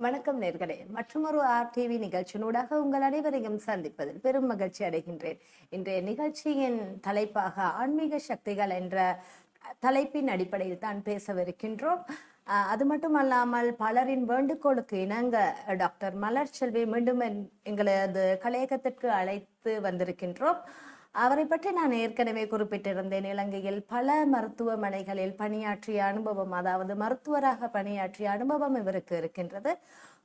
வணக்கம் நேர்களே. மற்றொரு ஆர் டிவி நிகழ்ச்சியினூடாக உங்கள் அனைவரையும் சந்திப்பதில் பெரும் மகிழ்ச்சி அடைகின்றேன். இன்றைய நிகழ்ச்சியின் தலைப்பாக ஆன்மீக சக்திகள் என்ற தலைப்பின் அடிப்படையில் தான் பேசவிருக்கின்றோம். அது மட்டுமல்லாமல் பலரின் வேண்டுகோளுக்கு இணங்க டாக்டர் மலர் செல்வி மீண்டும் என்- எங்களது கலையகத்திற்கு அழைத்து வந்திருக்கின்றோம். அவரை பற்றி நான் ஏற்கனவே குறிப்பிட்டிருந்தேன். இலங்கையில் பல மருத்துவமனைகளில் பணியாற்றிய அனுபவம் அதாவது மருத்துவராக பணியாற்றிய அனுபவம் இவருக்கு இருக்கின்றது.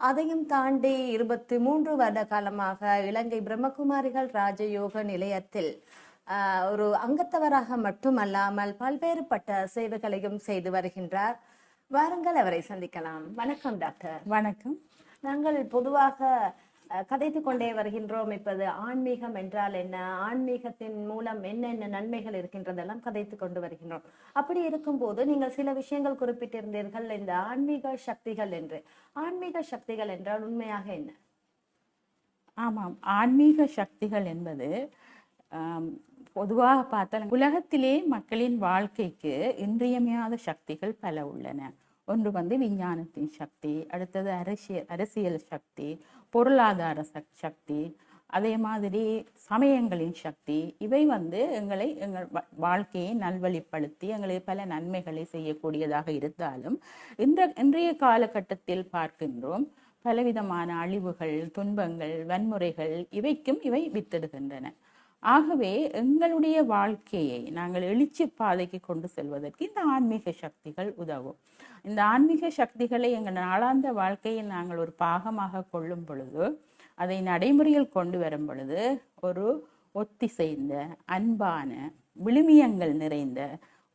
அதையும் தாண்டி இருபத்தி மூன்று வருட காலமாக இலங்கை பிரம்மகுமாரிகள் ராஜயோக நிலையத்தில் ஒரு அங்கத்தவராக மட்டுமல்லாமல் பல்வேறுபட்ட சேவைகளையும் செய்து வருகின்றார். வாருங்கள் அவரை சந்திக்கலாம். வணக்கம் டாக்டர். வணக்கம். நாங்கள் பொதுவாக கதைத்துக் கொண்டே வருகின்றோம். இப்போது ஆன்மீகம் என்றால் என்ன? ஆன்மீகத்தின் மூலம் என்னென்ன நன்மைகள் இருக்கின்றதெல்லாம் கதைத்துக் கொண்டு வருகின்றோம். அப்படி இருக்கும்போது நீங்கள் சில விஷயங்கள் குறிப்பிட்டிருந்தீர்கள். இந்த ஆன்மீக சக்திகள் என்று. ஆன்மீக சக்திகள் என்றால் உண்மையாக என்ன? ஆமாம். ஆன்மீக சக்திகள் என்பது பொதுவாக பார்த்தால் உலகத்திலே மக்களின் வாழ்க்கைக்கு இன்றியமையாத சக்திகள் பல உள்ளன. ஒன்று வந்து விஞ்ஞானத்தின் சக்தி அடுத்தது அரசியல் அரசியல் சக்தி பொருளாதார சக்- சக்தி அதே மாதிரி சமயங்களின் சக்தி இவை வந்து எங்களை எங்கள் வா- வாழ்க்கையை நல்வழிப்படுத்தி எங்களை பல நன்மைகளை செய்யக்கூடியதாக இருந்தாலும் இந்த இன்றைய காலகட்டத்தில் பார்க்கின்றோம் பலவிதமான அழிவுகள் துன்பங்கள் வன்முறைகள் இவைக்கும் இவை வித்திடுகின்றன. ஆகவே எங்களுடைய வாழ்க்கையை நாங்கள் எழுச்சி பாதைக்கு கொண்டு செல்வதற்கு இந்த ஆன்மீக சக்திகள் உதவும். இந்த ஆன்மீக சக்திகளை எங்கள் நாளாந்த வாழ்க்கையில் நாங்கள் ஒரு பாகமாக கொள்ளும் பொழுது அதை நடைமுறையில் கொண்டு வரும் பொழுது ஒரு ஒத்திசைந்த அன்பான விழுமியங்கள் நிறைந்த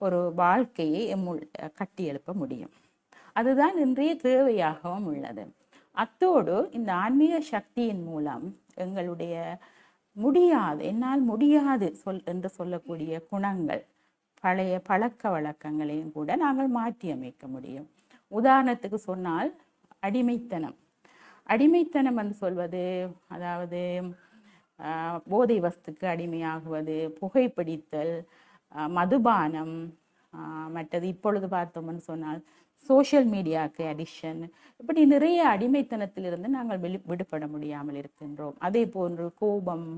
ஒரு வாழ்க்கையை எம்முள் கட்டியெழுப்ப முடியும். அதுதான் இன்றைய தேவையாகவும் உள்ளது. அத்தோடு இந்த ஆன்மீக சக்தியின் மூலம் எங்களுடைய முடியாது என்னால் முடியாது சொல் என்று சொல்லக்கூடிய குணங்கள் பழைய பழக்க வழக்கங்களையும் கூட நாங்கள் மாற்றி அமைக்க முடியும். உதாரணத்துக்கு சொன்னால் அடிமைத்தனம். அடிமைத்தனம் வந்து சொல்வது அதாவது போதை வஸ்துக்கு அடிமையாகுவது புகைப்பிடித்தல் மதுபானம் மற்றது இப்பொழுது பார்த்தோம்னு சொன்னால் சோஷியல் மீடியாவுக்கு அடிஷன் இப்படி நிறைய அடிமைத்தனத்திலிருந்து நாங்கள் விடுபட முடியாமல் இருக்கின்றோம். அதே போன்று கோபம்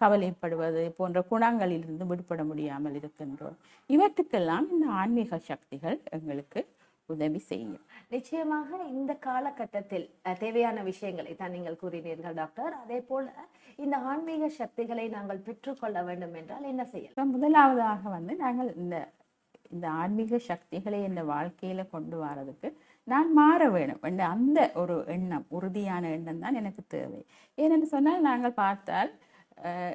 கவலைப்படுவது போன்ற குணங்களிலிருந்து விடுபட முடியாமல் இருக்கின்றோம். இவற்றுக்கெல்லாம் இந்த ஆன்மீக சக்திகள் எங்களுக்கு உதவி செய்யும். நிச்சயமாக இந்த காலகட்டத்தில் தேவையான விஷயங்களை தான் நீங்கள் கூறினீர்கள் டாக்டர். அதே போல இந்த ஆன்மீக சக்திகளை நாங்கள் பெற்றுக்கொள்ள வேண்டும் என்றால் என்ன செய்யலாம்? முதலாவதாக வந்து நாங்கள் இந்த இந்த ஆன்மீக சக்திகளை இந்த வாழ்க்கையில கொண்டு வரதுக்கு நான் மாற வேணும் என்ற அந்த ஒரு எண்ணம் உறுதியான எண்ணம் தான் எனக்கு தேவை. ஏனென்று சொன்னால் நாங்கள் பார்த்தால்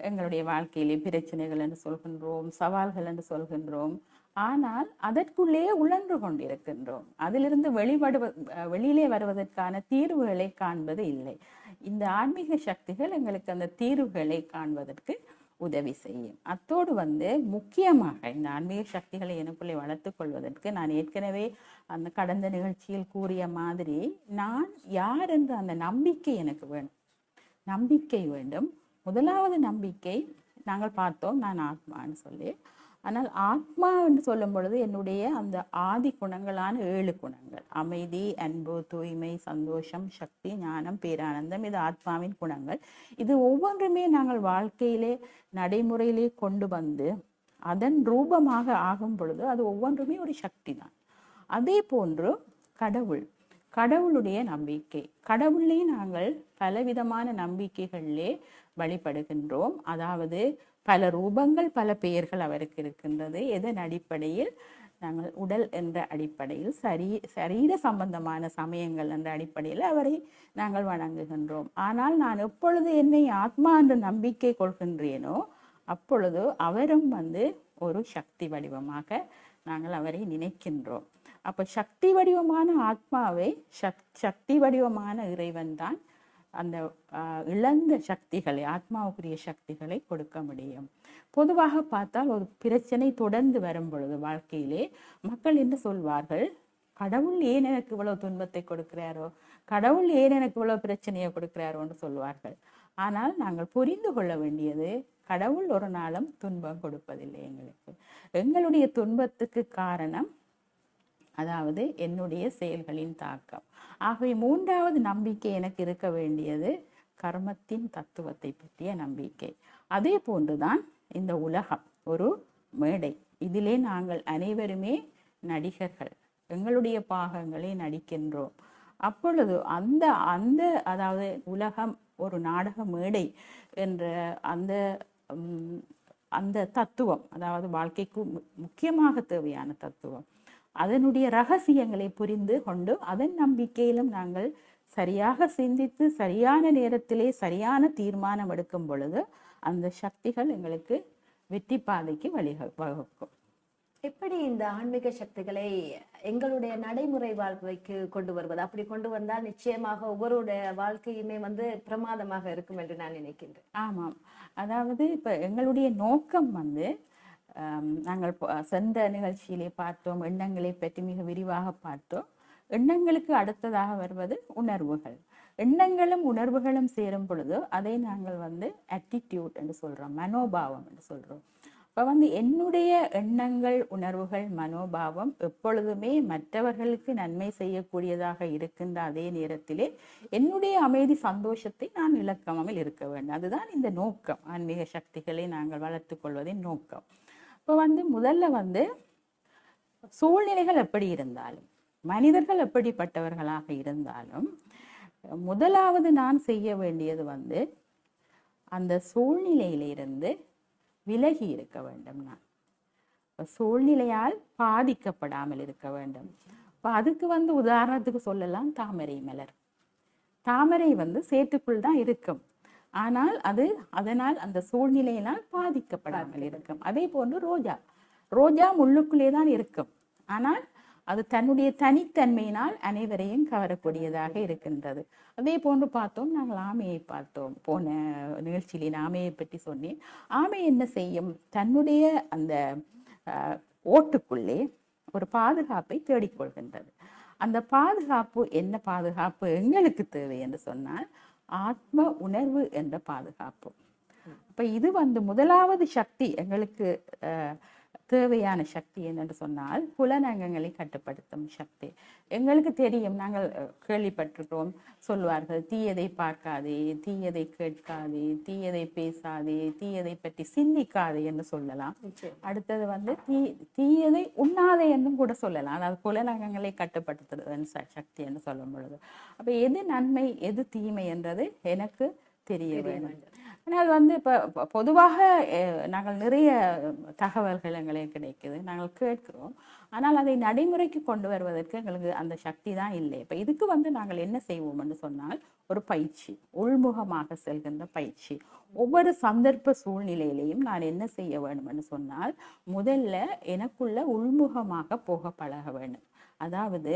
எங்களுடைய வாழ்க்கையிலே பிரச்சனைகள் என்று சொல்கின்றோம் சவால்கள் என்று சொல்கின்றோம். ஆனால் அதற்குள்ளே உழன்று கொண்டிருக்கின்றோம். அதிலிருந்து வெளிப்படுவ வெளியிலே வருவதற்கான தீர்வுகளை காண்பது இல்லை. இந்த ஆன்மீக சக்திகள் எங்களுக்கு அந்த தீர்வுகளை காண்பதற்கு உதவி செய்யும். அத்தோடு வந்து முக்கியமாக இந்த ஆன்மீக சக்திகளை எனக்குள்ளே வளர்த்து கொள்வதற்கு நான் ஏற்கனவே அந்த கடந்த நிகழ்ச்சியில் கூறிய மாதிரி நான் யார் என்று அந்த நம்பிக்கை எனக்கு வேணும். நம்பிக்கை வேண்டும். முதலாவது நம்பிக்கை நாங்கள் பார்த்தோம் நான் ஆத்மான்னு சொல்லி. ஆனால் ஆத்மா என்று சொல்லும் பொழுது என்னுடைய அந்த ஆதி குணங்களான ஏழு குணங்கள். அமைதி அன்பு தூய்மை சந்தோஷம் சக்தி ஞானம் பேரானந்தம் இது ஆத்மாவின் குணங்கள். இது ஒவ்வொன்றுமே நாங்கள் வாழ்க்கையிலே நடைமுறையிலே கொண்டு வந்து அதன் ரூபமாக ஆகும் பொழுது அது ஒவ்வொன்றுமே ஒரு சக்தி தான் அதே போன்று கடவுள் கடவுளுடைய நம்பிக்கை. கடவுளே நாங்கள் பலவிதமான நம்பிக்கைகளிலே வழிபடுகின்றோம். அதாவது பல ரூபங்கள் பல பெயர்கள் அவருக்கு இருக்கின்றது. எதன் அடிப்படையில்? நாங்கள் உடல் என்ற அடிப்படையில் சரீ சரீர சம்பந்தமான சமயங்கள் என்ற அடிப்படையில் அவரை நாங்கள் வணங்குகின்றோம். ஆனால் நான் எப்பொழுது என்னை ஆத்மா என்ற நம்பிக்கை கொள்கின்றேனோ அப்பொழுது அவரும் வந்து ஒரு சக்தி வடிவமாக நாங்கள் அவரை நினைக்கின்றோம். அப்போ சக்தி வடிவமான ஆத்மாவை சக் சக்தி வடிவமான இறைவன் தான் அந்த இழந்த சக்திகளை ஆத்மாவுக்குரிய சக்திகளை கொடுக்க முடியும். பொதுவாக பார்த்தால் ஒரு பிரச்சனை தொடர்ந்து வரும் பொழுது வாழ்க்கையிலே மக்கள் என்ன சொல்வார்கள்? கடவுள் ஏன் எனக்கு இவ்வளவு துன்பத்தை கொடுக்கிறாரோ? கடவுள் ஏன் எனக்கு இவ்வளவு பிரச்சனையை கொடுக்கிறாரோன்னு சொல்வார்கள். ஆனால் நாங்கள் புரிந்து கொள்ள வேண்டியது கடவுள் ஒரு நாளும் துன்பம் கொடுப்பதில்லை எங்களுக்கு. எங்களுடைய துன்பத்துக்கு காரணம் அதாவது என்னுடைய செயல்களின் தாக்கம். ஆகவே மூன்றாவது நம்பிக்கை எனக்கு இருக்க வேண்டியது கர்மத்தின் தத்துவத்தை பற்றிய நம்பிக்கை. அதே போன்றுதான் இந்த உலகம் ஒரு மேடை. இதிலே நாங்கள் அனைவருமே நடிகர்கள். எங்களுடைய பாகங்களை நடிக்கின்றோம். அப்பொழுது அந்த அந்த அதாவது உலகம் ஒரு நாடக மேடை என்ற அந்த அந்த தத்துவம் அதாவது வாழ்க்கைக்கு மு- முக்கியமாக தேவையான தத்துவம் அதனுடைய ரகசியங்களை புரிந்து கொண்டு அதன் நம்பிக்கையிலும் நாங்கள் சரியாக சிந்தித்து சரியான நேரத்திலே சரியான தீர்மானம் எடுக்கும் பொழுது அந்த சக்திகள் எங்களுக்கு வெற்றி பாதைக்கு வழிக வகுக்கும். எப்படி இந்த ஆன்மீக சக்திகளை எங்களுடைய நடைமுறை வாழ்க்கைக்கு கொண்டு வருவது? அப்படி கொண்டு வந்தால் நிச்சயமாக ஒவ்வொருடைய வாழ்க்கையுமே வந்து பிரமாதமாக இருக்கும் என்று நான் நினைக்கின்றேன். ஆமாம். அதாவது இப்போ எங்களுடைய நோக்கம் வந்து நாங்கள் சென்ற நிகழ்ச்சியிலே பார்த்தோம் எண்ணங்களை பற்றி மிக விரிவாக பார்த்தோம். எண்ணங்களுக்கு அடுத்ததாக வருவது உணர்வுகள். எண்ணங்களும் உணர்வுகளும் சேரும் பொழுது அதை நாங்கள் வந்து attitude என்று சொல்றோம் மனோபாவம் என்று சொல்றோம். இப்போ வந்து என்னுடைய எண்ணங்கள் உணர்வுகள் மனோபாவம் எப்பொழுதுமே மற்றவர்களுக்கு நன்மை செய்யக்கூடியதாக இருக்கின்ற அதே நேரத்திலே என்னுடைய அமைதி சந்தோஷத்தை நான் இழக்காமல் இருக்க வேண்டும். அதுதான் இந்த நோக்கம். ஆன்மீக சக்திகளை நாங்கள் வளர்த்து கொள்வதின் நோக்கம். இப்போ வந்து முதல்ல வந்து சூழ்நிலைகள் எப்படி இருந்தாலும் மனிதர்கள் எப்படிப்பட்டவர்களாக இருந்தாலும் முதலாவது நான் செய்ய வேண்டியது வந்து அந்த சூழ்நிலையிலிருந்து விலகி இருக்க வேண்டும் நான். சூழ்நிலையால் பாதிக்கப்படாமல் இருக்க வேண்டும். இப்போ அதுக்கு வந்து உதாரணத்துக்கு சொல்லலாம் தாமரை மலர். தாமரை வந்து சேற்றுக்குள் தான் இருக்கும். ஆனால் அது அதனால் அந்த சூழ்நிலையினால் பாதிக்கப்படாமல் இருக்கும். அதே போன்று ரோஜா. ரோஜா முள்ளுக்குள்ளே தான் இருக்கும். ஆனால் அது தன்னுடைய தனித்தன்மையினால் அனைவரையும் கவரக்கூடியதாக இருக்கின்றது. அதே போன்று பார்த்தோம் நாங்கள் ஆமையை பார்த்தோம். போன நிகழ்ச்சியிலே நான் ஆமையை பற்றி சொன்னேன். ஆமை என்ன செய்யும்? தன்னுடைய அந்த ஓட்டுக்குள்ளே ஒரு பாதுகாப்பை தேடிக்கொள்கின்றது. அந்த பாதுகாப்பு என்ன பாதுகாப்பு? எங்களுக்கு தேவை என்று சொன்னால் ஆத்ம உணர்வு என்ற பாதுகாப்பு. அப்ப இது வந்து முதலாவது சக்தி எங்களுக்கு அஹ், தேவையான சக்தி என்னென்று சொன்னால் புலனங்கங்களை கட்டுப்படுத்தும் சக்தி. எங்களுக்கு தெரியும் நாங்கள் கேள்விப்பட்டிருக்கிறோம். சொல்வார்கள் தீயதை பார்க்காதே தீயதை கேட்காதே தீயதை பேசாதே தீயதை பற்றி சிந்திக்காதே என்று சொல்லலாம். அடுத்தது வந்து தீ தீயதை உண்ணாதே என்றும் கூட சொல்லலாம். அதாவது புலனகங்களை கட்டுப்படுத்துறது சக்தி என்று சொல்லும் பொழுது. அப்ப எது நன்மை எது தீமை என்றது எனக்கு தெரிய வேண்டும். ஆனால் வந்து இப்போ பொதுவாக நாங்கள் நிறைய தகவல்கள் எங்களுக்கு கிடைக்குது. நாங்கள் கேட்கிறோம். ஆனால் அதை நடைமுறைக்கு கொண்டு வருவதற்கு எங்களுக்கு அந்த சக்தி தான் இல்லை. இப்போ இதுக்கு வந்து நாங்கள் என்ன செய்வோம்னு சொன்னால் ஒரு பயிற்சி உள்முகமாக செல்கின்ற பயிற்சி. ஒவ்வொரு சந்தர்ப்ப சூழ்நிலையிலையும் நான் என்ன செய்ய வேண்டும் சொன்னால் முதல்ல எனக்குள்ள உள்முகமாக போக பழக வேண்டும். அதாவது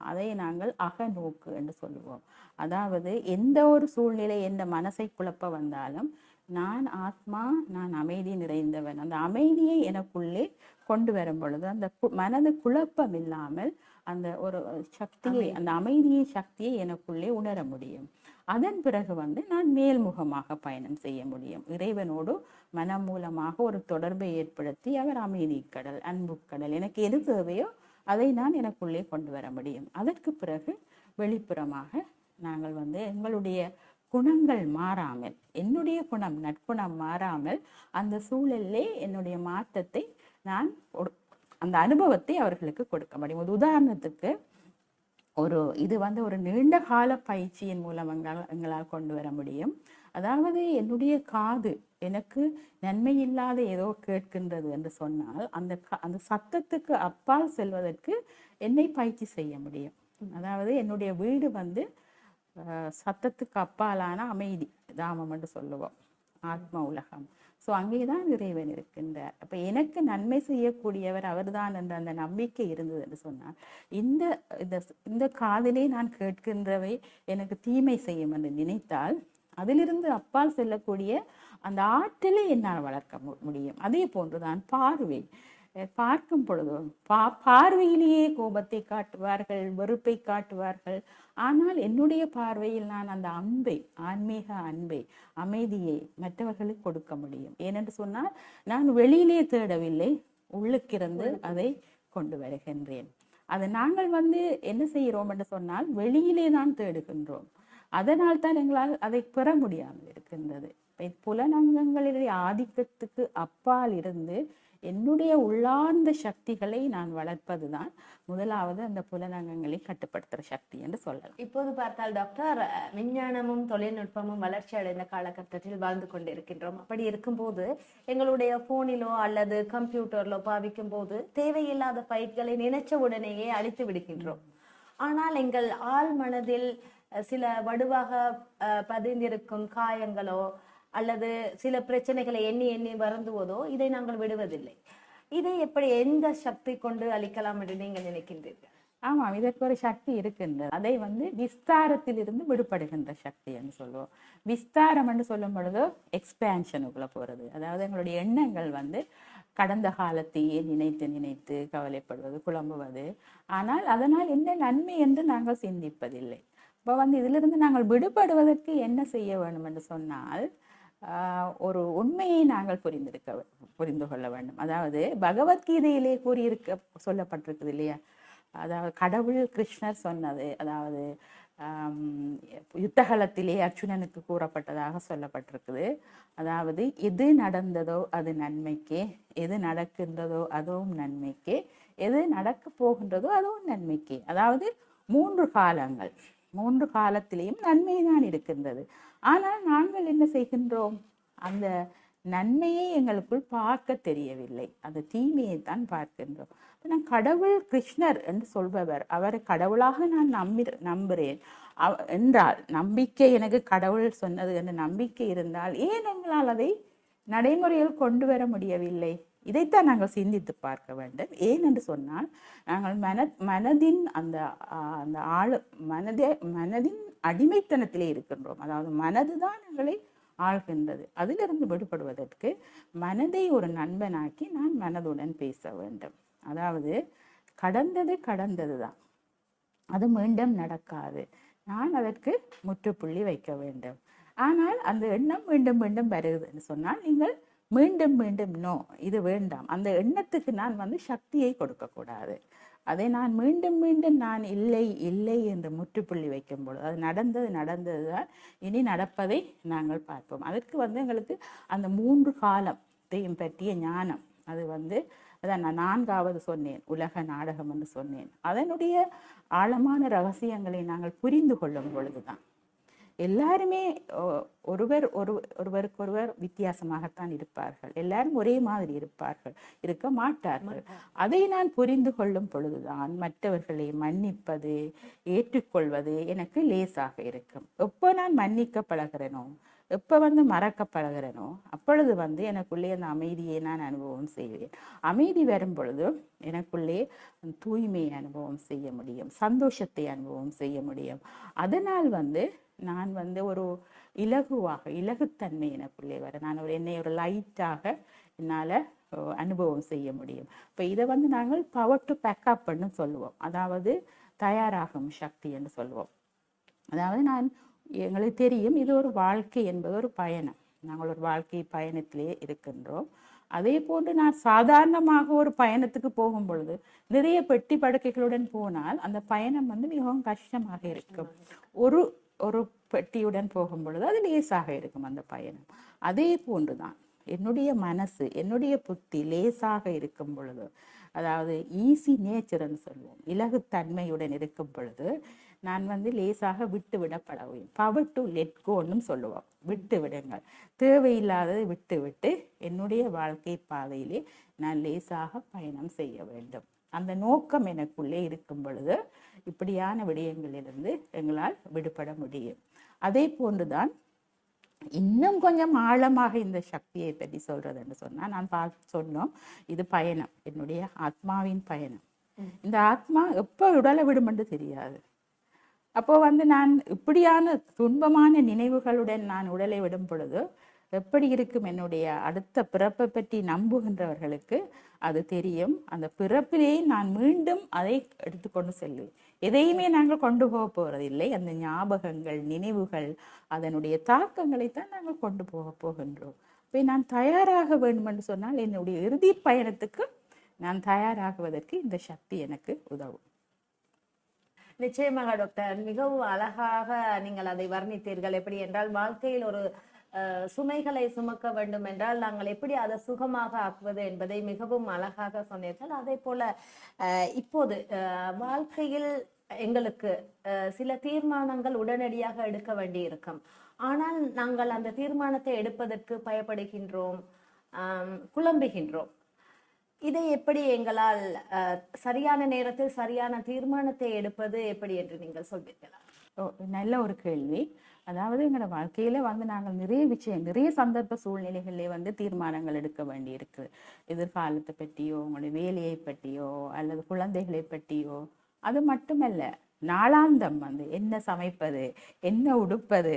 அதை நாங்கள் அகநோக்கு என்று சொல்லுவோம். அதாவது எந்த ஒரு சூழ்நிலை எந்த மனசை குழப்ப வந்தாலும் நான் ஆத்மா நான் அமைதி நிறைந்தவன். அந்த அமைதியை எனக்குள்ளே கொண்டு வரும் பொழுது அந்த மனது குழப்பம் இல்லாமல் அந்த ஒரு சக்தியை அந்த அமைதியை சக்தியை எனக்குள்ளே உணர முடியும். அதன் பிறகு வந்து நான் மேல்முகமாக பயணம் செய்ய முடியும். இறைவனோடு மனம் மூலமாக ஒரு தொடர்பை ஏற்படுத்தி அவர் அமைதி கடல் அன்பு கடல் எனக்கு எது தேவையோ அதை நான் எனக்குள்ளே கொண்டு வர முடியும். அதற்கு பிறகு வெளிப்புறமாக நாங்கள் வந்து எங்களுடைய குணங்கள் மாறாமல் என்னுடைய குணம் நற்குணம் மாறாமல் அந்த சூழலிலே என்னுடைய மாற்றத்தை நான் அந்த அனுபவத்தை அவர்களுக்கு கொடுக்க முடியும். ஒரு உதாரணத்துக்கு ஒரு இது வந்து ஒரு நீண்ட கால பயிற்சியின் மூலம் எங்களால் எங்களால் கொண்டு வர முடியும். அதாவது என்னுடைய காது எனக்கு நன்மை இல்லாத ஏதோ கேட்கின்றது என்று சொன்னால் அந்த அந்த சத்தத்துக்கு அப்பால் செல்வதற்கு என்னை பயிற்சி செய்ய முடியும். அதாவது என்னுடைய வீடு வந்து சத்தத்துக்கு அப்பாலான அமைதி தாமம் என்று சொல்லுவோம். ஆத்ம உலகம். ஸோ அங்கே தான் இறைவன் இருக்கின்றார். அப்போ எனக்கு நன்மை செய்யக்கூடியவர் அவர்தான் என்ற அந்த நம்பிக்கை இருந்தது என்று சொன்னால் இந்த இந்த இந்த காதிலே நான் கேட்கின்றவை எனக்கு தீமை செய்யும் என்று நினைத்தால் அதிலிருந்து அப்பால் செல்லக்கூடிய அந்த ஆற்றலை என்னால் வளர்க்க மு- முடியும். அதே போன்றுதான் பார்வை. பார்க்கும் பொழுது பா பார்வையிலேயே கோபத்தை காட்டுவார்கள் வெறுப்பை காட்டுவார்கள். ஆனால் என்னுடைய பார்வையில் நான் அந்த அன்பை ஆன்மீக அன்பை அமைதியை மற்றவர்களுக்கு கொடுக்க முடியும். ஏனென்று சொன்னால் நான் வெளியிலே தேடவில்லை உள்ளுக்கிருந்து அதை கொண்டு வருகின்றேன். அதை நாங்கள் வந்து என்ன செய்கிறோம் என்று சொன்னால் வெளியிலே தான் தேடுகின்றோம். அதனால் தான் எங்களால் அதை பெற முடியாமல் இருக்கின்றது. இப்ப புலனங்கங்களினுடைய ஆதிக்கத்துக்கு அப்பால் இருந்து என்னுடைய உள்ளார்ந்த சக்திகளை நான் வளர்ப்பது தான் முதலாவது அந்த புலனங்கங்களை கட்டுப்படுத்துகிற சக்தி என்று சொல்லலாம். இப்போது பார்த்தால் டாக்டர் விஞ்ஞானமும் தொழில்நுட்பமும் வளர்ச்சி அடைந்த காலகட்டத்தில் வாழ்ந்து கொண்டிருக்கின்றோம். அப்படி இருக்கும்போது எங்களுடைய போனிலோ அல்லது கம்ப்யூட்டர்லோ பாவிக்கும் போது தேவையில்லாத பயிர்களை நினைச்ச உடனேயே அழித்து விடுகின்றோம். ஆனால் எங்கள் ஆழ் மனதில் சில வடுவாக பதிந்திருக்கும் காயங்களோ அல்லது சில பிரச்சனைகளை எண்ணி எண்ணி வருந்துவதோ இதை நாங்கள் விடுவதில்லை. இதை எப்படி எந்த சக்தி கொண்டு அழிக்கலாம் என்று நீங்கள் நினைக்கின்றீர்கள்? ஆமாம் இதற்கு ஒரு சக்தி இருக்கின்றது. அதை வந்து விஸ்தாரத்திலிருந்து விடுபடுகின்ற சக்தி என்று சொல்லுவோம் விஸ்தாரம் என்று சொல்லும் பொழுது எக்ஸ்பேன்ஷனுக்குள்ள போகிறது அதாவது எங்களுடைய எண்ணங்கள் வந்து கடந்த காலத்தையே நினைத்து நினைத்து கவலைப்படுவது குழம்புவது. ஆனால் அதனால் என்ன நன்மை என்று நாங்கள் சிந்திப்பதில்லை. இப்போ வந்து இதிலிருந்து நாங்கள் விடுபடுவதற்கு என்ன செய்ய வேண்டும் என்று சொன்னால் ஒரு உண்மையை நாங்கள் புரிந்திருக்க புரிந்து கொள்ள வேண்டும். அதாவது பகவத்கீதையிலே கூறியிருக்க சொல்லப்பட்டிருக்குது இல்லையா? அதாவது கடவுள் கிருஷ்ணர் சொன்னது அதாவது யுத்தகலத்திலே அர்ஜுனனுக்கு கூறப்பட்டதாக சொல்லப்பட்டிருக்குது. அதாவது எது நடந்ததோ அது நன்மைக்கே எது நடக்கின்றதோ அதுவும் நன்மைக்கே எது நடக்க போகின்றதோ அதுவும் நன்மைக்கே. அதாவது மூன்று காலங்கள். மூன்று காலத்திலேயும் நன்மை தான் இருக்கின்றது. ஆனால் நாங்கள் என்ன செய்கின்றோம்? அந்த நன்மையை எங்களுக்குள் பார்க்க தெரியவில்லை. அந்த தீமையை தான் பார்க்கின்றோம். நான் கடவுள் கிருஷ்ணர் என்று சொல்பவர். அவரை கடவுளாக நான் நம்பி நம்புகிறேன். அவ- என்றால் நம்பிக்கை எனக்கு கடவுள் சொன்னது என்ற நம்பிக்கை இருந்தால் ஏன் எங்களால் அதை நடைமுறையில் கொண்டு வர முடியவில்லை? இதைத்தான் நாங்கள் சிந்தித்து பார்க்க வேண்டும். ஏன் என்று சொன்னால் நாங்கள் மன மனதின் அந்த அந்த ஆளு மனதே மனதின் அடிமைத்தனத்திலே இருக்கின்றோம். அதாவது மனதுதான் எங்களை ஆள்கின்றது. அதிலிருந்து விடுபடுவதற்கு மனதை ஒரு நண்பனாக்கி நான் மனதுடன் பேச வேண்டும். அதாவது கடந்தது கடந்தது தான் அது மீண்டும் நடக்காது. நான் அதற்கு முற்றுப்புள்ளி வைக்க வேண்டும். ஆனால் அந்த எண்ணம் மீண்டும் மீண்டும் வருதுன்னு சொன்னால் நீங்கள் மீண்டும் மீண்டும் நோ இது வேண்டாம். அந்த எண்ணத்துக்கு நான் வந்து சக்தியை கொடுக்கக்கூடாது. அதை நான் மீண்டும் மீண்டும் நான் இல்லை இல்லை என்று முற்றுப்புள்ளி வைக்கும் பொழுது அது நடந்தது நடந்தது தான் இனி நடப்பதை நாங்கள் பார்ப்போம். அதற்கு வந்து எங்களுக்கு அந்த மூன்று காலத்தையும் பற்றிய ஞானம். அது வந்து அதான் நான் நான்காவது சொன்னேன் உலக நாடகம் என்று சொன்னேன். அதனுடைய ஆழமான ரகசியங்களை நாங்கள் புரிந்து கொள்ளும் பொழுதுதான். எல்லாருமே ஒருவர் ஒரு ஒருவருக்கொருவர் வித்தியாசமாகத்தான் இருப்பார்கள். எல்லாரும் ஒரே மாதிரி இருப்பார்கள். இருக்க மாட்டார்கள். அதை நான் புரிந்து கொள்ளும் பொழுதுதான் மற்றவர்களை மன்னிப்பது ஏற்றுக்கொள்வது எனக்கு லேசாக இருக்கும். எப்போ நான் மன்னிக்க பழகிறேனோ எப்போ வந்து மறக்க பழகிறேனோ அப்பொழுது வந்து எனக்குள்ளே அந்த அமைதியை நான் அனுபவம் செய்வேன். அமைதி வரும் பொழுது எனக்குள்ளே தூய்மையை அனுபவம் செய்ய முடியும். சந்தோஷத்தை அனுபவம் செய்ய முடியும். அதனால் வந்து நான் வந்து ஒரு இலகுவாக இலகுத்தன்மை எனக்குள்ளே வர நான் ஒரு என்னை ஒரு லைட்டாக என்னால் அனுபவம் செய்ய முடியும். இப்போ இதை வந்து நாங்கள் பவர் டு பேக்கப்னு சொல்லுவோம். அதாவது தயாராகும் சக்தி என்று சொல்லுவோம். அதாவது நான் எங்களுக்கு தெரியும் இது ஒரு வாழ்க்கை என்பது ஒரு பயணம். நாங்கள் ஒரு வாழ்க்கை பயணத்திலே இருக்கின்றோம். அதே போன்று நான் சாதாரணமாக ஒரு பயணத்துக்கு போகும் பொழுது நிறைய பெட்டி படுக்கைகளுடன் போனால் அந்த பயணம் வந்து மிகவும் கஷ்டமாக இருக்கும். ஒரு ஒரு பெட்டியுடன் போகும் பொழுது அது லேசாக இருக்கும் அந்த பயணம். அதே போன்று தான் என்னுடைய மனசு என்னுடைய புத்தி லேசாக இருக்கும் பொழுது அதாவது ஈஸி நேச்சர்னு சொல்லுவோம் இலகுத்தன்மையுடன் இருக்கும் பொழுது நான் வந்து லேசாக விட்டு விடப்படவும் பவர் டு லெட் கோன்னு சொல்லுவோம். விட்டு விடுங்கள் தேவையில்லாததை விட்டு விட்டு என்னுடைய வாழ்க்கை பாதையிலே நான் லேசாக பயணம் செய்ய வேண்டும். அந்த நோக்கம் எனக்குள்ளே இருக்கும் பொழுது இப்படியான விடயங்களிலிருந்து எங்களால் விடுபட முடியும். அதே போன்றுதான் இன்னும் கொஞ்சம் ஆழமாக இந்த சக்தியை பற்றி சொல்றது என்று சொன்னா நான் பா சொன்னோம். இது பயணம். என்னுடைய ஆத்மாவின் பயணம். இந்த ஆத்மா எப்போ உடலை விடும் என்று தெரியாது. அப்போ வந்து நான் இப்படியான துன்பமான நினைவுகளுடன் நான் உடலை விடும் பொழுது எப்படி இருக்கும் என்னுடைய அடுத்த பிறப்பை பற்றி நம்புகின்றவர்களுக்கு அது தெரியும். அந்த பிறப்பிலேயே நான் மீண்டும் அதை எடுத்துக்கொண்டு செல்வேன். எதையுமே நாங்கள் கொண்டு போக போகிறதில்லை அந்த ஞாபகங்கள் நினைவுகள் அதனுடைய தாக்கங்களைத்தான் நாங்கள் கொண்டு போக போகின்றோம். இப்போ நான் தயாராக வேண்டும் என்று சொன்னால் என்னுடைய இறுதி பயணத்துக்கு நான் தயாராகுவதற்கு இந்த சக்தி எனக்கு உதவும். நிச்சயமாக டாக்டர். மிகவும் அழகாக நீங்கள் அதை வர்ணித்தீர்கள். எப்படி என்றால் வாழ்க்கையில் ஒரு சுமைகளை சுமக்க வேண்டும் என்றால் நாங்கள் எப்படி அதை சுகமாக ஆக்குவது என்பதை மிகவும் அழகாக சொன்னீர்கள். அதே போல இப்போது வாழ்க்கையில் எங்களுக்கு சில தீர்மானங்கள் உடனடியாக எடுக்க வேண்டியிருக்கும். ஆனால் நாங்கள் அந்த தீர்மானத்தை எடுப்பதற்கு பயப்படுகின்றோம் குழம்புகின்றோம். இதை எப்படி எங்களால் சரியான நேரத்தில் சரியான தீர்மானத்தை எடுப்பது எப்படி என்று நீங்கள் சொல்வீர்களா? நல்ல ஒரு கேள்வி. அதாவது எங்களோட வாழ்க்கையில வந்து நாங்கள் நிறைய விஷயம் நிறைய சந்தர்ப்ப சூழ்நிலைகளிலே வந்து தீர்மானங்கள் எடுக்க வேண்டியிருக்கு. எதிர்காலத்தை பற்றியோ உங்களுடைய வேலையை பற்றியோ அல்லது குழந்தைகளை பற்றியோ. அது மட்டுமல்ல நாளாந்தம் வந்து என்ன சமைப்பது என்ன உடுப்பது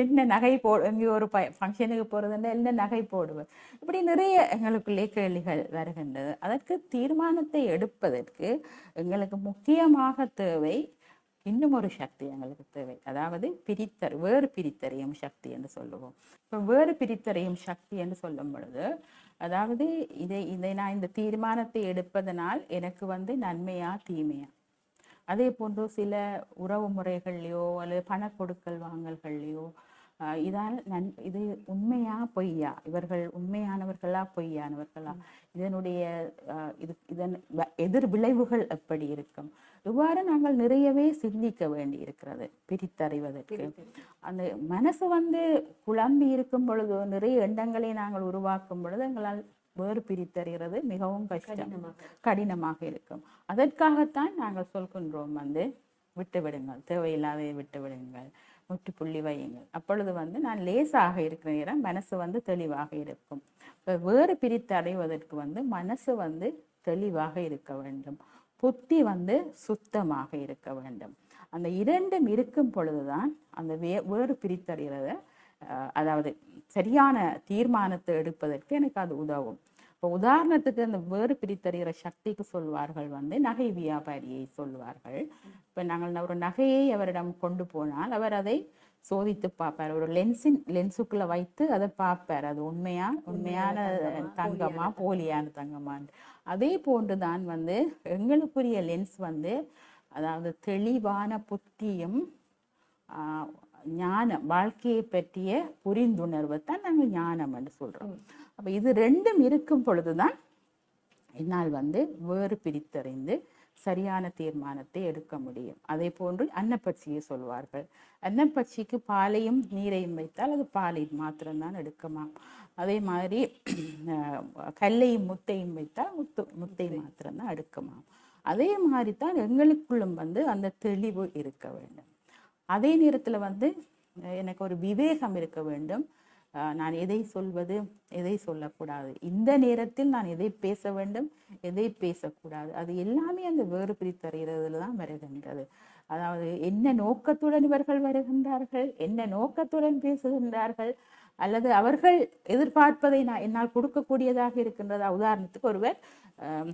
என்ன நகை போ எங்கேயோ ஒரு ஃபங்க்ஷனுக்கு போறதுன்னா என்ன நகை போடுவது? இப்படி நிறைய எங்களுக்குள்ளே கேள்விகள் வருகின்றது. அதற்கு தீர்மானத்தை எடுப்பதற்கு எங்களுக்கு முக்கியமாக தேவை இன்னும் ஒரு சக்தி எங்களுக்கு தேவை. அதாவது பிரித்தற் வேறு பிரித்தறியும் சக்தி என்று சொல்லுவோம். இப்போ வேறு பிரித்தறியும் சக்தி என்று சொல்லும் பொழுது அதாவது இதை இதை நான் இந்த தீர்மானத்தை எடுப்பதனால் எனக்கு வந்து நன்மையா தீமையா? அதே போன்று சில உறவு முறைகள்லையோ அல்லது பண கொடுக்கல் வாங்கல்கள்லையோ இதால் நன் இது உண்மையா பொய்யா? இவர்கள் உண்மையானவர்களா பொய்யானவர்களா? இதனுடைய இது இதன் எதிர் விளைவுகள் எப்படி இருக்கும்? இவ்வாறு நாங்கள் நிறையவே சிந்திக்க வேண்டி இருக்கிறது பிரித்தறிவதற்கு அந்த மனசு வந்து குழம்பி இருக்கும் பொழுது நிறைய எண்ணங்களை நாங்கள் உருவாக்கும் பொழுது எங்களால் வேறு பிரித்தறிகிறது மிகவும் கஷ்டம். கடினமாக இருக்கும். அதற்காகத்தான் நாங்கள் சொல்கின்றோம் வந்து விட்டு விடுங்கள் தேவையில்லாததை விட்டு விடுங்கள் முற்றுப்புள்ளி வையுங்கள். அப்பொழுது வந்து நான் லேசாக இருக்கிற நேரம் மனசு வந்து தெளிவாக இருக்கும். வேறு பிரித்து அடைவதற்கு வந்து மனசு வந்து தெளிவாக இருக்க வேண்டும். புத்தி வந்து சுத்தமாக இருக்க வேண்டும். அந்த இரண்டும் இருக்கும் பொழுதுதான் அந்த வே வேறு பிரித்தடைகிறத அதாவது சரியான தீர்மானத்தை எடுப்பதற்கு எனக்கு அது உதவும். இப்போ உதாரணத்துக்கு அந்த வேறு பிரித்தறிகிற சக்திக்கு சொல்வார்கள் வந்து நகை வியாபாரியை சொல்வார்கள். இப்போ நாங்கள் ஒரு நகையை அவரிடம் கொண்டு போனால் அவர் அதை சோதித்து பார்ப்பார். ஒரு லென்ஸின் லென்ஸுக்குள்ள வைத்து அதை பார்ப்பார். அது உண்மையா? உண்மையான தங்கமா? போலியான தங்கமான்னு அதே போன்றுதான் வந்து எங்களுக்குரிய லென்ஸ் வந்து அதாவது தெளிவான புத்தியும் ஞானம் வாழ்க்கையை பற்றிய புரிந்துணர்வை தான் நாங்கள் ஞானம் என்று சொல்றோம். அப்ப இது ரெண்டும் இருக்கும் பொழுதுதான் என்னால் வந்து வேறு பிரித்தறிந்து சரியான தீர்மானத்தை எடுக்க முடியும். அதே போன்று அன்னப்பட்சியை சொல்வார்கள். அன்னப்பட்சிக்கு பாலையும் நீரையும் வைத்தால் அது பாலை மாத்திரம்தான் எடுக்குமாம் அதே மாதிரி கல்லையும் முத்தையும் வைத்தால் முத்து முத்தை மாத்திரம்தான் எடுக்குமாம் அதே மாதிரி தான் எங்களுக்குள்ளும் வந்து அந்த தெளிவு இருக்க வேண்டும். அதே நேரத்தில் வந்து எனக்கு ஒரு விவேகம் இருக்க வேண்டும். நான் எதை சொல்வது எதை சொல்லக்கூடாது? இந்த நேரத்தில் நான் எதை பேச வேண்டும் எதை பேசக்கூடாது? அது எல்லாமே அந்த வேறு பிரித்தறிகிறதுல தான் வருகின்றது. அதாவது என்ன நோக்கத்துடன் இவர்கள் வருகின்றார்கள் என்ன நோக்கத்துடன் பேசுகின்றார்கள் அல்லது அவர்கள் எதிர்பார்ப்பதை நான் என்னால் கொடுக்கக்கூடியதாக இருக்கின்றதா. உதாரணத்துக்கு ஒருவர்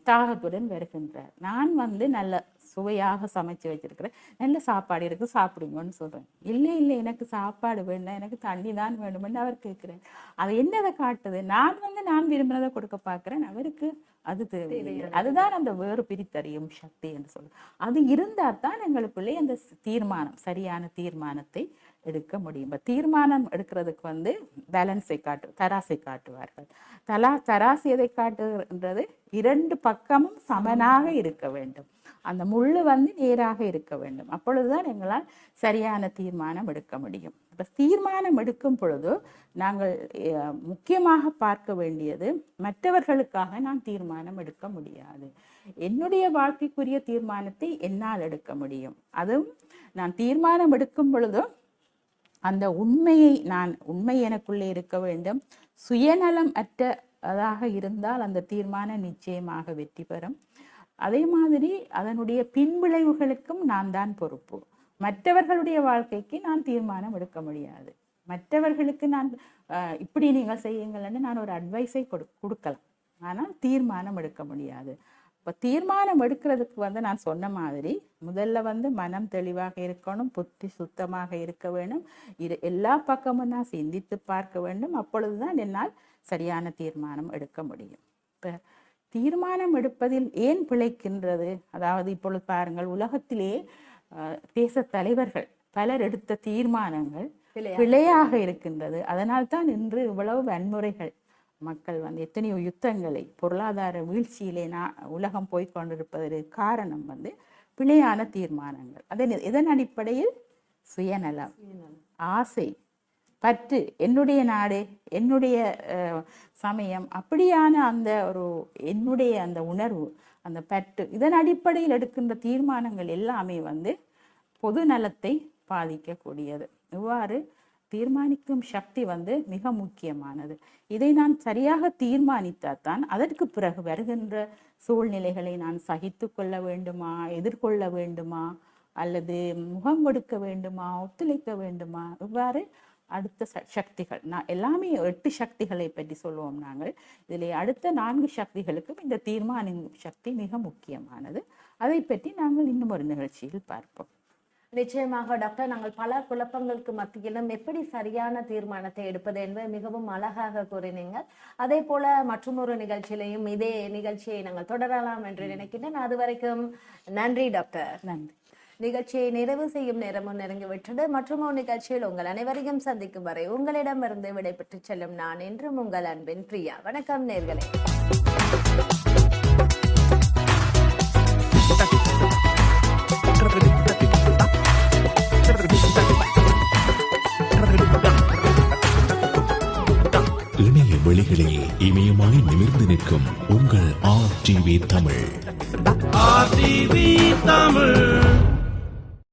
தாகத்துடன் வருகின்றார். நான் வந்து நல்ல சுவையாக சமைச்சு வச்சிருக்கிறேன். நல்ல சாப்பாடு இருக்கு? சாப்பிடுங்கன்னு சொல்றேன். இல்லை இல்லை எனக்கு சாப்பாடு வேண்டாம். எனக்கு தண்ணி தான் வேணும்னு அவர் கேட்கிறார். அது என்னதை காட்டுது? நான் வந்து நான் விரும்பினதை கொடுக்க பார்க்கிறேன். அவருக்கு அது தேவையில்லை. அதுதான் அந்த வேறு பிரித்தறியும் சக்தி என்று சொல்லுவோம் அது இருந்தால் தான் எங்களுக்குள்ளே அந்த தீர்மானம் சரியான தீர்மானத்தை எடுக்க முடியும். இப்ப தீர்மானம் எடுக்கிறதுக்கு வந்து பேலன்ஸை காட்டு தராசை காட்டுவார்கள். தலா தராசு எதை காட்டுகின்றது? இரண்டு பக்கமும் சமனாக இருக்க வேண்டும். அந்த முள் வந்து நேராக இருக்க வேண்டும். அப்பொழுதுதான் எங்களால் சரியான தீர்மானம் எடுக்க முடியும். இப்போ தீர்மானம் எடுக்கும் பொழுது நாங்கள் முக்கியமாக பார்க்க வேண்டியது மற்றவர்களுக்காக நான் தீர்மானம் எடுக்க முடியாது. என்னுடைய வாழ்க்கைக்குரிய தீர்மானத்தை என்னால் எடுக்க முடியும். அதுவும் நான் தீர்மானம் எடுக்கும் பொழுதும் அந்த உண்மையை நான் உண்மை எனக்குள்ளே இருக்க வேண்டும். சுயநலம் அற்ற அதாக இருந்தால் அந்த தீர்மானம் நிச்சயமாக வெற்றி பெறும். அதே மாதிரி அதனுடைய பின்விளைவுகளுக்கும் நான் தான் பொறுப்பு. மற்றவர்களுடைய வாழ்க்கைக்கு நான் தீர்மானம் எடுக்க முடியாது. மற்றவர்களுக்கு நான் இப்படி நீங்கள் செய்யுங்கள்னு நான் ஒரு அட்வைஸை கொடு கொடுக்கலாம். ஆனால் தீர்மானம் எடுக்க முடியாது. இப்போ தீர்மானம் எடுக்கிறதுக்கு வந்து நான் சொன்ன மாதிரி முதல்ல வந்து மனம் தெளிவாக இருக்கணும் புத்தி சுத்தமாக இருக்க வேண்டும். இது எல்லா பக்கமும் நான் சிந்தித்து பார்க்க வேண்டும். அப்பொழுதுதான் என்னால் சரியான தீர்மானம் எடுக்க முடியும். இப்போ தீர்மானம் எடுப்பதில் ஏன் பிழைக்கின்றது? அதாவது இப்பொழுது பாருங்கள் உலகத்திலே தேச தலைவர்கள் பலர் எடுத்த தீர்மானங்கள் பிழையா? பிழையாக இருக்கின்றது. அதனால் தான் இன்று இவ்வளவு வன்முறைகள். மக்கள் வந்து எத்தனையோ யுத்தங்களை பொருளாதார வீழ்ச்சியிலே நான் உலகம் போய்க் கொண்டிருப்பதற்கு காரணம் வந்து பிழையான தீர்மானங்கள். அதன் இதன் அடிப்படையில்? சுயநலம். ஆசை. பற்று என்னுடைய நாடு என்னுடைய சமயம் அப்படியான அந்த ஒரு என்னுடைய அந்த உணர்வு அந்த பற்று இதன் அடிப்படையில் எடுக்கின்ற தீர்மானங்கள் எல்லாமே வந்து பொது நலத்தை பாதிக்கக்கூடியது. இவ்வாறு தீர்மானிக்கும் சக்தி வந்து மிக முக்கியமானது. இதை நான் சரியாக தீர்மானித்தால்தான் அதற்கு பிறகு வருகின்ற சூழ்நிலைகளை நான் சகித்து கொள்ள வேண்டுமா எதிர்கொள்ள வேண்டுமா அல்லது முகம் கொடுக்க வேண்டுமா ஒத்துழைக்க வேண்டுமா? இவ்வாறு அடுத்த சக்திகள். நான் எல்லாமே எட்டு சக்திகளை பற்றி சொல்லுவோம் நாங்கள். இதில் அடுத்த நான்கு சக்திகளுக்கும் இந்த தீர்மானிக்கும் சக்தி மிக முக்கியமானது. அதை பற்றி நாங்கள் இன்னும் ஒரு நிகழ்ச்சியில் பார்ப்போம். நிச்சயமாக டாக்டர் நாங்கள் பல குழப்பங்களுக்கு மத்தியிலும் எப்படி சரியான தீர்மானத்தை எடுப்பது என்பதை மிகவும் அழகாக கூறினீங்க. அதே போல மற்றொரு நிகழ்ச்சியிலையும் இதே நிகழ்ச்சியை நாங்கள் தொடரலாம் என்று நினைக்கின்றேன். அது வரைக்கும் நன்றி டாக்டர். நன்றி. நிகழ்ச்சியை நிறைவு செய்யும் நேரமும் நெருங்கிவிட்டது மற்றும் ஒரு நிகழ்ச்சியில் உங்கள் அனைவரையும் சந்திக்கும் வரை உங்களிடமிருந்து விடைபெற்று செல்லும் நான் என்றும் உங்கள் அன்பின் பிரியா. வணக்கம் நேர்களே. இணைய வெளிகளில் இமயமாய் நிமிர்ந்து நிற்கும் உங்கள் R TV Tamil. RTV Tamil.